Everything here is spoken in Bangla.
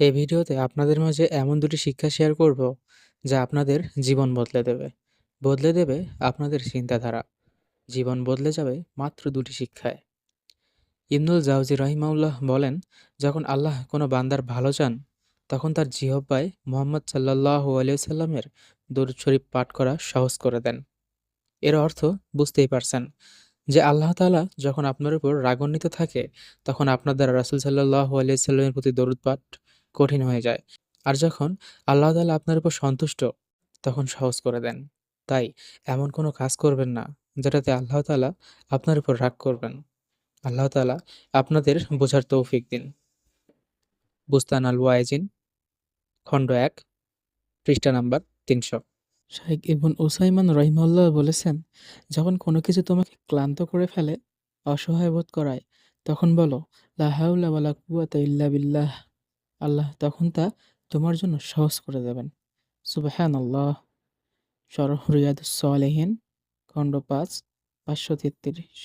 এই ভিডিওতে আপনাদের মাঝে এমন দুটি শিক্ষা শেয়ার করব যা আপনাদের জীবন বদলে দেবে। বদলে দেবে আপনাদের চিন্তাধারা। জীবন বদলে যাবে মাত্র দুটি শিক্ষায়। ইবনুল জাউজি রাহিমাউল্লাহ বলেন, যখন আল্লাহ কোনো বান্দার ভালো চান, তখন তার জিহব্বায় মোহাম্মদ সাল্লাহ আলিয়াল্লামের দরুদ শরীফ পাঠ করা সহজ করে দেন। এর অর্থ বুঝতেই পারছেন যে আল্লাহ তাআলা যখন আপনার উপর রাগান্বিত থাকে, তখন আপনার দ্বারা রাসূল সাল্লাল্লাহু আলাইহি সাল্লামের প্রতি দরুদ পাঠ কঠিন হয়ে যায়। আর যখন আল্লাহ তালা আপনার উপর সন্তুষ্ট, তখন সহজ করে দেন। তাই এমন কোনো কাজ করবেন না, যেটাতে আল্লাহ তালা আপনার উপর রাগ করবেন। আল্লাহ তাআলা আপনাদের বোঝার তৌফিক দিন। বুস্তান আল ওয়াইজিন, খণ্ড এক, পৃষ্ঠা নাম্বার তিনশো। শাইখ ইবন উসাইমান রহিমাল্লাহ বলেছেন, যখন কোনো কিছু তোমাকে ক্লান্ত করে ফেলে, অসহায় বোধ করায়, তখন বলো, লা হাওলা ওয়ালা ইল্লা বিল্লাহ। আল্লাহ তখন তা তোমার জন্য সহজ করে দেবেন। সুবাহান আল্লাহ সরহরিয়াদ সালেহীন, খণ্ড পাঁচ, পাঁচশো তেত্রিশ।